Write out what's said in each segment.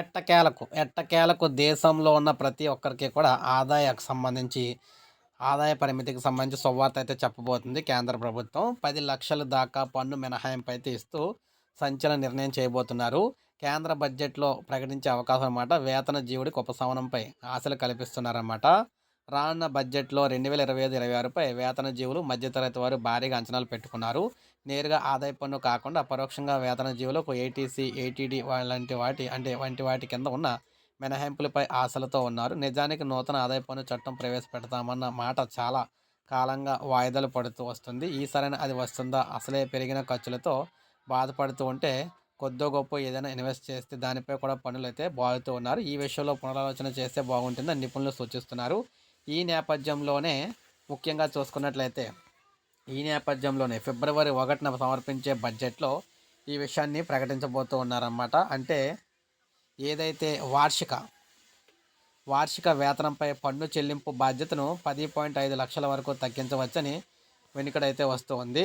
ఎట్టకేలకు ఎట్టకేలకు దేశంలో ఉన్న ప్రతి ఒక్కరికి కూడా ఆదాయకు సంబంధించి ఆదాయ పరిమితికి సంబంధించి సువార్త అయితే చెప్పబోతుంది కేంద్ర ప్రభుత్వం. పది లక్షల దాకా పన్ను మినహాయింపు అయితే ఇస్తూ సంచలన నిర్ణయం చేయబోతున్నారు. కేంద్ర బడ్జెట్లో ప్రకటించే అవకాశం అన్నమాట. వేతన జీవుడికి ఉపశమనంపై ఆశలు కల్పిస్తున్నారన్నమాట. రానున్న బడ్జెట్లో రెండు వేల ఇరవై ఐదు ఇరవై ఆరుపై వేతన జీవులు మధ్యతరగతి వారు భారీగా అంచనాలు పెట్టుకున్నారు. నేరుగా ఆదాయ పన్ను కాకుండా పరోక్షంగా వేతన జీవులకు ఏటీసీ ఏటీడీ లాంటి వాటి అంటే వంటి వాటి కింద ఉన్న మినహాయింపులపై ఆశలతో ఉన్నారు. నిజానికి నూతన ఆదాయ పన్ను చట్టం ప్రవేశపెడతామన్న మాట చాలా కాలంగా వాయిదాలు పడుతూ వస్తుంది. ఈ అది వస్తుందా? అసలే పెరిగిన ఖర్చులతో బాధపడుతూ ఉంటే కొద్దో గొప్ప ఏదైనా ఇన్వెస్ట్ చేస్తే దానిపై కూడా పనులు అయితే బాగుతూ ఉన్నారు. ఈ విషయంలో పునరాలోచన చేస్తే బాగుంటుందని నిపుణులు సూచిస్తున్నారు. ఈ నేపథ్యంలోనే ముఖ్యంగా చూసుకున్నట్లయితే ఈ నేపథ్యంలోనే ఫిబ్రవరి ఒకటిన సమర్పించే బడ్జెట్లో ఈ విషయాన్ని ప్రకటించబోతూ ఉన్నారన్నమాట. అంటే ఏదైతే వార్షిక వార్షిక వేతనంపై పన్ను చెల్లింపు బాధ్యతను పది పాయింట్ ఐదు లక్షల వరకు తగ్గించవచ్చని వెనుకడైతే వస్తూ ఉంది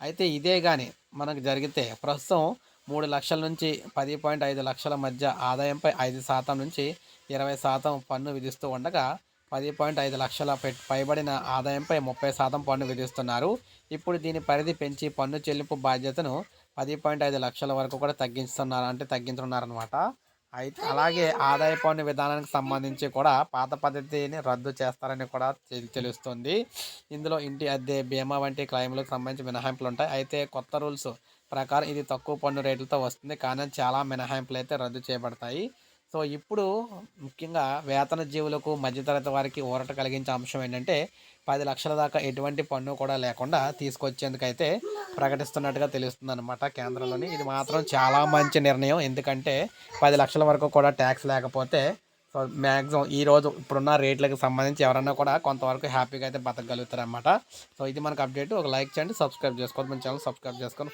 అయితే ఇదే కానీ మనకు జరిగితే ప్రస్తుతం మూడు లక్షల నుంచి పది పాయింట్ ఐదు లక్షల మధ్య ఆదాయంపై ఐదు శాతం నుంచి ఇరవై శాతం పన్ను విధిస్తూ ఉండగా పది పాయింట్ ఐదు లక్షల పైబడిన ఆదాయంపై ముప్పై శాతం పన్ను విధిస్తున్నారు. ఇప్పుడు దీని పరిధి పెంచి పన్ను చెల్లింపు బాధ్యతను పది పాయింట్ ఐదు లక్షల వరకు కూడా తగ్గిస్తున్నారు అంటే తగ్గించున్నారనమాట అయితే అలాగే ఆదాయ పన్ను విధానానికి సంబంధించి కూడా పాత పద్ధతిని రద్దు చేస్తారని కూడా తెలుస్తుంది. ఇందులో ఇంటి అద్దె బీమా వంటి క్లైమ్లకు సంబంధించి మినహాయింపులు ఉంటాయి అయితే కొత్త రూల్స్ ప్రకారం ఇది తక్కువ పన్ను రేట్లతో వస్తుంది. కానీ చాలా మినహాయింపులు అయితే రద్దు చేయబడతాయి. సో ఇప్పుడు ముఖ్యంగా వేతన జీవులకు మధ్యతరగతి వారికి ఊరట కలిగించే అంశం ఏంటంటే పది లక్షల దాకా ఎటువంటి పన్ను కూడా లేకుండా తీసుకొచ్చేందుకైతే ప్రకటిస్తున్నట్టుగా తెలుస్తుంది అనమాట కేంద్రంలోని. ఇది మాత్రం చాలా మంచి నిర్ణయం. ఎందుకంటే పది లక్షల వరకు కూడా ట్యాక్స్ లేకపోతే సో మ్యాక్సిమం ఈరోజు ఇప్పుడున్న రేట్లకు సంబంధించి ఎవరన్నా కూడా కొంతవరకు హ్యాపీగా అయితే బతకగలుగుతారు అనమాట సో ఇది మనకు అప్డేట్. ఒక లైక్ చేయండి సబ్స్క్రైబ్ చేసుకోండి మన ఛానల్ సబ్స్క్రైబ్ చేసుకొని